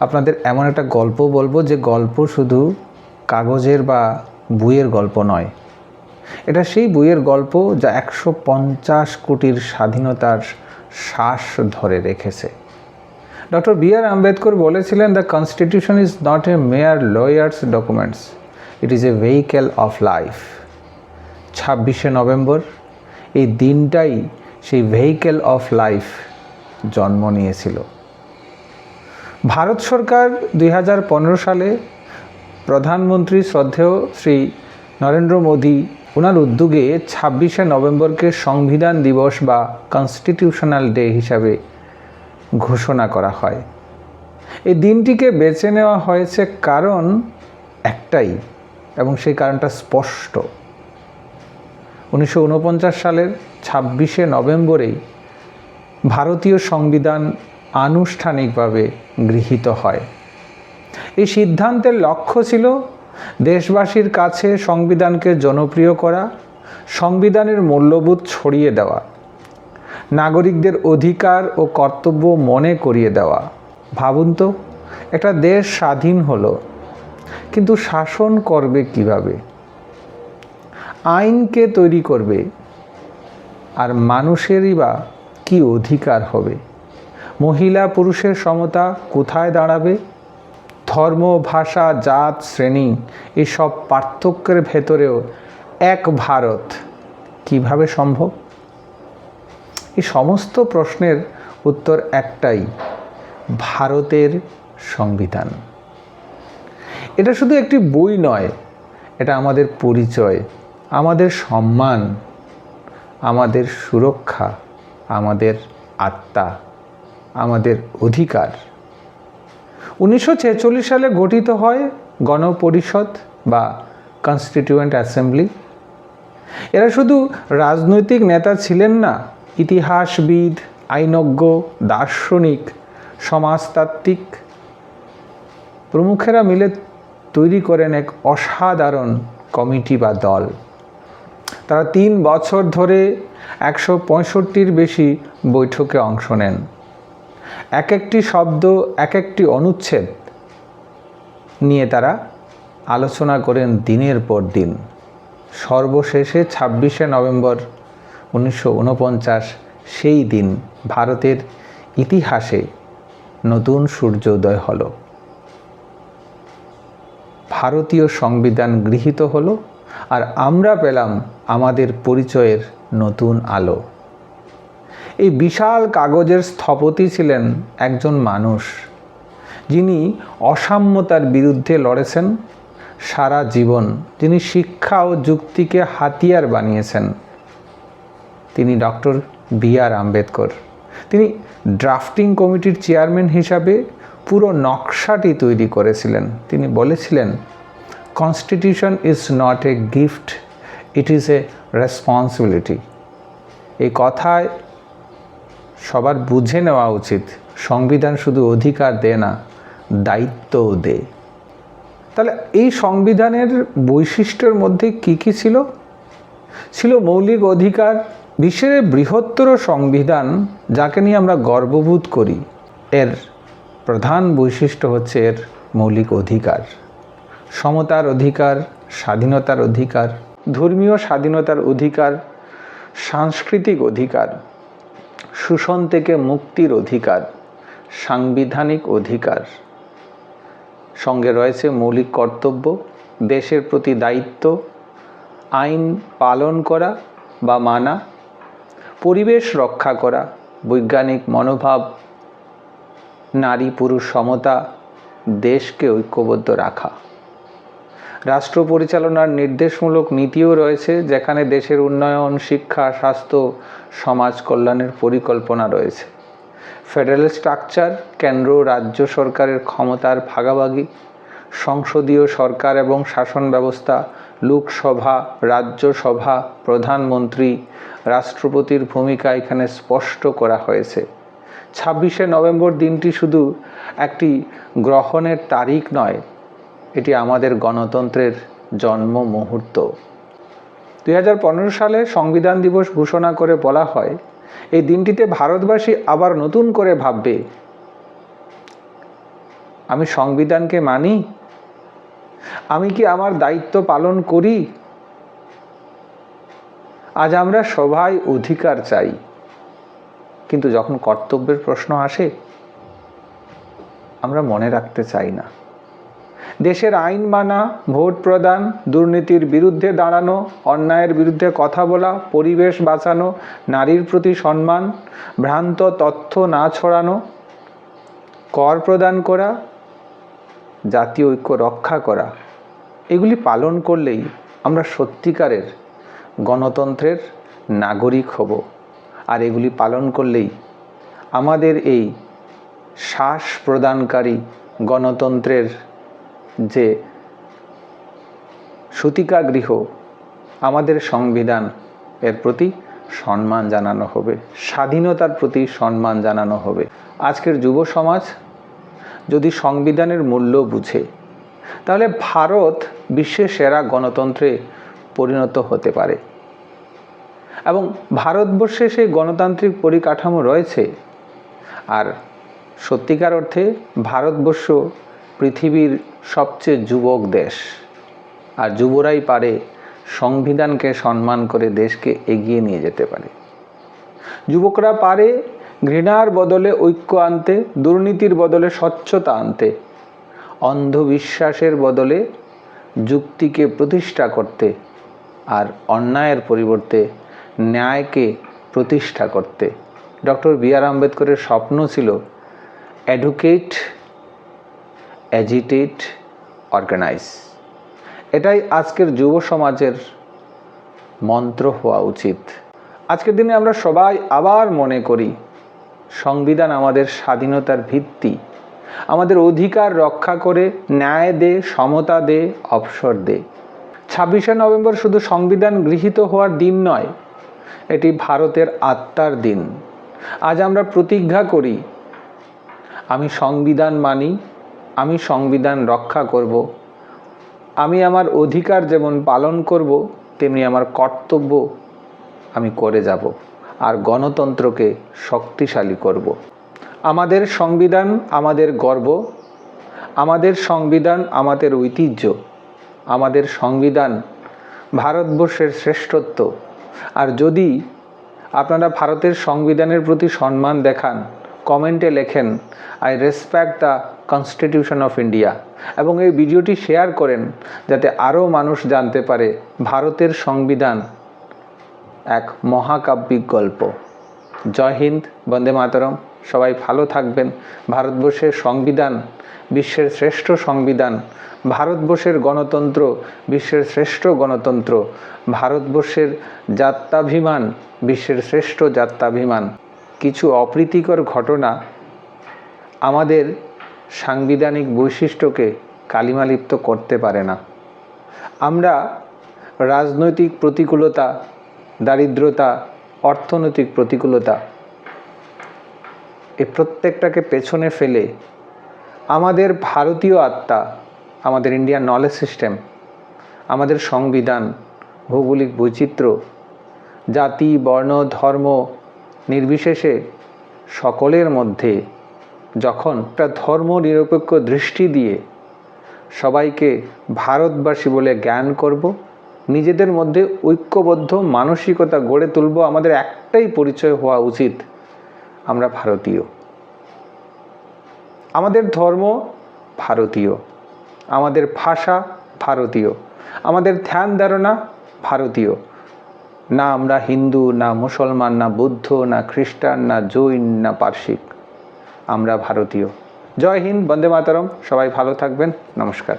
আপনাদের এমন একটা গল্প বলব যে গল্প শুধু কাগজের বা বইয়ের গল্প নয়। এটা সেই বইয়ের গল্প যা একশো পঞ্চাশ কোটির স্বাধীনতার শ্বাস ধরে রেখেছে। ডক্টর বি আর আম্বেদকর বলেছিলেন the constitution is not a mere lawyers documents it is a vehicle of life ছাব্বিশে নভেম্বর, এই দিনটাই সেই ভেহিক্যাল অফ লাইফ জন্ম নিয়েছিল। ভারত সরকার দুই হাজার পনেরো সালে প্রধানমন্ত্রী শ্রদ্ধেয় শ্রী নরেন্দ্র মোদী ওনার উদ্যোগে ছাব্বিশে নভেম্বরকে সংবিধান দিবস বা কনস্টিটিউশনাল ডে হিসাবে ঘোষণা করা হয়। এই দিনটিকে বেছে নেওয়া হয়েছে কারণ একটাই এবং সেই কারণটা স্পষ্ট। উনিশশো ঊনপঞ্চাশ সালের ছাব্বিশে নভেম্বরেই ভারতীয় সংবিধান আনুষ্ঠানিকভাবে গৃহীত হয়। এই সিদ্ধান্তের লক্ষ্য ছিল দেশবাসীর কাছে সংবিধানকে জনপ্রিয় করা, সংবিধানের মূল্যবোধ ছড়িয়ে দেওয়া, নাগরিকদের অধিকার ও কর্তব্য মনে করিয়ে দেওয়া। ভাবুন তো, একটা দেশ স্বাধীন হলো, কিন্তু শাসন করবে কীভাবে? আইনকে তৈরি করবে? আর মানুষেরই বা কী অধিকার হবে? মহিলা পুরুষের সমতা কোথায় দাঁড়াবে? ধর্ম, ভাষা, জাত, শ্রেণি, এসব পার্থক্যের ভেতরেও এক ভারত কীভাবে সম্ভব? এই সমস্ত প্রশ্নের উত্তর একটাই, ভারতের সংবিধান। এটা শুধু একটি বই নয়, এটা আমাদের পরিচয়, আমাদের সম্মান, আমাদের সুরক্ষা, আমাদের আত্মা। আমাদের অধিকার। উনিশশো ছেচল্লিশ সালে গঠিত হয় গণপরিষদ বা কনস্টিটিউয়েন্ট অ্যাসেম্বলি এরা শুধু রাজনৈতিক নেতা ছিলেন না, ইতিহাসবিদ, আইনজ্ঞ, দার্শনিক, সমাজতাত্ত্বিক। প্রমুখেরা মিলে তৈরি করেন এক অসাধারণ কমিটি বা দল। তারা তিন বছর ধরে একশো পঁয়ষট্টির বেশি বৈঠকে অংশ নেন। এক একটি শব্দ এক একটি অনুচ্ছেদ নিয়ে তারা আলোচনা করেন দিনের পর দিন। সর্বশেষে ছাব্বিশে নভেম্বর উনিশশো ঊনপঞ্চাশ, সেই দিন ভারতের ইতিহাসে নতুন সূর্যোদয় হল। ভারতীয় সংবিধান গৃহীত হলো আর আমরা পেলাম আমাদের পরিচয়ের নতুন আলো। এই বিশাল কাগজের স্থপতি ছিলেন একজন মানুষ, যিনি অসাম্যতার বিরুদ্ধে লড়েছেন সারা জীবন। যিনি শিক্ষা ও যুক্তিকে হাতিয়ার বানিয়েছেন। তিনি ডক্টর বি আর আম্বেদকর। তিনি ড্রাফটিং কমিটির চেয়ারম্যান হিসাবে পুরো নকশাটি তৈরি করেছিলেন। তিনি বলেছিলেন constitution is not a gift it is a responsibility এই কথায় সবার বুঝে নেওয়া উচিত। সংবিধান শুধু অধিকার দেয় না, দায়িত্বও দেয়। তাহলে এই সংবিধানের বৈশিষ্ট্যের মধ্যে কি কি ছিল? ছিল মৌলিক অধিকার, বিশ্বের বৃহত্তর সংবিধান, যাকে নিয়ে আমরা গর্ববোধ করি। এর প্রধান বৈশিষ্ট্য হচ্ছে এর মৌলিক অধিকার। সমতার অধিকার, স্বাধীনতার অধিকার, ধর্মীয় স্বাধীনতার অধিকার, সাংস্কৃতিক অধিকার। শোষণ থেকে মুক্তির অধিকার, সাংবিধানিক অধিকার। সঙ্গে রয়েছে মৌলিক কর্তব্য, দেশের প্রতি দায়িত্ব, আইন পালন করা বা মানা, পরিবেশ রক্ষা করা, বৈজ্ঞানিক মনোভাব নারী পুরুষ সমতা, দেশকে ঐক্যবদ্ধ রাখা। রাষ্ট্র পরিচালনার নির্দেশমূলক নীতিও রয়েছে, যেখানে দেশের উন্নয়ন, শিক্ষা, স্বাস্থ্য, সমাজ কল্যাণের পরিকল্পনা রয়েছে। ফেডারেল স্ট্রাকচার, কেন্দ্র, রাজ্য সরকারের ক্ষমতার ভাগাভাগি, সংসদীয় সরকার এবং শাসন ব্যবস্থা, লোকসভা, রাজ্যসভা, প্রধানমন্ত্রী, রাষ্ট্রপতির ভূমিকা এখানে স্পষ্ট করা হয়েছে। ছাব্বিশে নভেম্বর দিনটি শুধু একটি গ্রহণের তারিখ নয় এটি আমাদের গণতন্ত্রের জন্ম মুহূর্ত দুই হাজার পনেরো সালে সংবিধান দিবস ঘোষণা করে বলা হয়, এই দিনটিতে ভারতবাসী আবার নতুন করে ভাববে, আমি সংবিধানকে মানি? আমি কি আমার দায়িত্ব পালন করি? আজ আমরা সবাই অধিকার চাই। কিন্তু যখন কর্তব্যের প্রশ্ন আসে, আমরা মনে রাখতে চাই না। দেশের আইন মানা, ভোট প্রদান, দুর্নীতির বিরুদ্ধে দাঁড়ানো, অন্যায়ের বিরুদ্ধে কথা বলা, পরিবেশ বাঁচানো, নারীর প্রতি সম্মান, ভ্রান্ত তথ্য না ছড়ানো, কর প্রদান করা, জাতীয় ঐক্য রক্ষা করা। এগুলি পালন করলেই আমরা সত্যিকারের গণতন্ত্রের নাগরিক হব। আর এগুলি পালন করলেই আমাদের এই শ্বাস প্রদানকারী গণতন্ত্রের যে সূতিকাগৃহ আমাদের সংবিধান এর প্রতি সম্মান জানানো হবে, স্বাধীনতার প্রতি সম্মান জানানো হবে। আজকের যুব সমাজ যদি সংবিধানের মূল্য বুঝে, তাহলে ভারত বিশ্বের সেরা গণতন্ত্রে পরিণত হতে পারে। এবং ভারতবর্ষে সেই গণতান্ত্রিক পরিকাঠামো রয়েছে। আর সত্যিকার অর্থে ভারতবর্ষ পৃথিবীর সবচেয়ে যুবক দেশ। আর যুবরাই পারে সংবিধানকে সম্মান করে দেশকে এগিয়ে নিয়ে যেতে পারে। যুবকরা পারে ঘৃণার বদলে ঐক্য আনতে, দুর্নীতির বদলে স্বচ্ছতা আনতে, অন্ধবিশ্বাসের বদলে যুক্তিকে প্রতিষ্ঠা করতে আর অন্যায়ের পরিবর্তে ন্যায়কে প্রতিষ্ঠা করতে। ডক্টর বি আর আম্বেদকরের স্বপ্ন ছিল অ্যাডুকেট অ্যাজিটেট অর্গানাইজ এটাই আজকের যুব সমাজের মন্ত্র হওয়া উচিত। আজকের দিনে আমরা সবাই আবার মনে করি, সংবিধান আমাদের স্বাধীনতার ভিত্তি। আমাদের অধিকার রক্ষা করে, ন্যায় দে, সমতা দে, অবসর দে। ছাব্বিশে নভেম্বর শুধু সংবিধান গৃহীত হওয়ার দিন নয়, এটি ভারতের আত্মার দিন। আজ আমরা প্রতিজ্ঞা করি, আমি সংবিধান মানি আমি সংবিধান রক্ষা করব। আমি আমার অধিকার যেমন পালন করব, তেমনি আমার কর্তব্য আমি করে যাব আর গণতন্ত্রকে শক্তিশালী করব। আমাদের সংবিধান আমাদের গর্ব, আমাদের সংবিধান আমাদের ঐতিহ্য, আমাদের সংবিধান ভারতবর্ষের শ্রেষ্ঠত্ব। আর যদি আপনারা ভারতের সংবিধানের প্রতি সম্মান দেখান কমেন্টে লেখেন I respect the constitution of India এবং এই ভিডিওটি শেয়ার করেন যাতে আরও মানুষ জানতে পারে ভারতের সংবিধান। এক মহাকাব্যিক গল্প। জয় হিন্দ, বন্দে মাতরম। সবাই ভালো থাকবেন। ভারতবর্ষের সংবিধান, বিশ্বের শ্রেষ্ঠ সংবিধান। ভারতবর্ষের গণতন্ত্র, বিশ্বের শ্রেষ্ঠ গণতন্ত্র। ভারতবর্ষের যাত্রাভিমান বিশ্বের শ্রেষ্ঠ যাত্রাভিমান কিছু অপ্রীতিকর ঘটনা আমাদের সাংবিধানিক বৈশিষ্ট্যকে কালিমালিপ্ত করতে পারে না। আমরা রাজনৈতিক প্রতিকূলতা, দারিদ্রতা, অর্থনৈতিক প্রতিকূলতা এ প্রত্যেকটাকে পেছনে ফেলে আমাদের ভারতীয় আত্মা, আমাদের ইন্ডিয়ান নলেজ সিস্টেম, আমাদের সংবিধান, ভৌগোলিক বৈচিত্র্য, জাতি, বর্ণ, ধর্ম নির্বিশেষে সকলের মধ্যে যখন একটা ধর্ম নিরপেক্ষ দৃষ্টি দিয়ে সবাইকে ভারতবাসী বলে জ্ঞান করব, নিজেদের মধ্যে ঐক্যবদ্ধ মানসিকতা গড়ে তুলব, আমাদের একটাই পরিচয় হওয়া উচিত, আমরা ভারতীয়। আমাদের ধর্ম ভারতীয়, আমাদের ভাষা ভারতীয়, আমাদের ধ্যান ধারণা ভারতীয়। না আমরা হিন্দু, না মুসলমান, না বৌদ্ধ, না খ্রিস্টান, না জৈন, না পার্শিক। আমরা ভারতীয়। জয় হিন্দ, বন্দে মাতারম। সবাই ভালো থাকবেন। নমস্কার।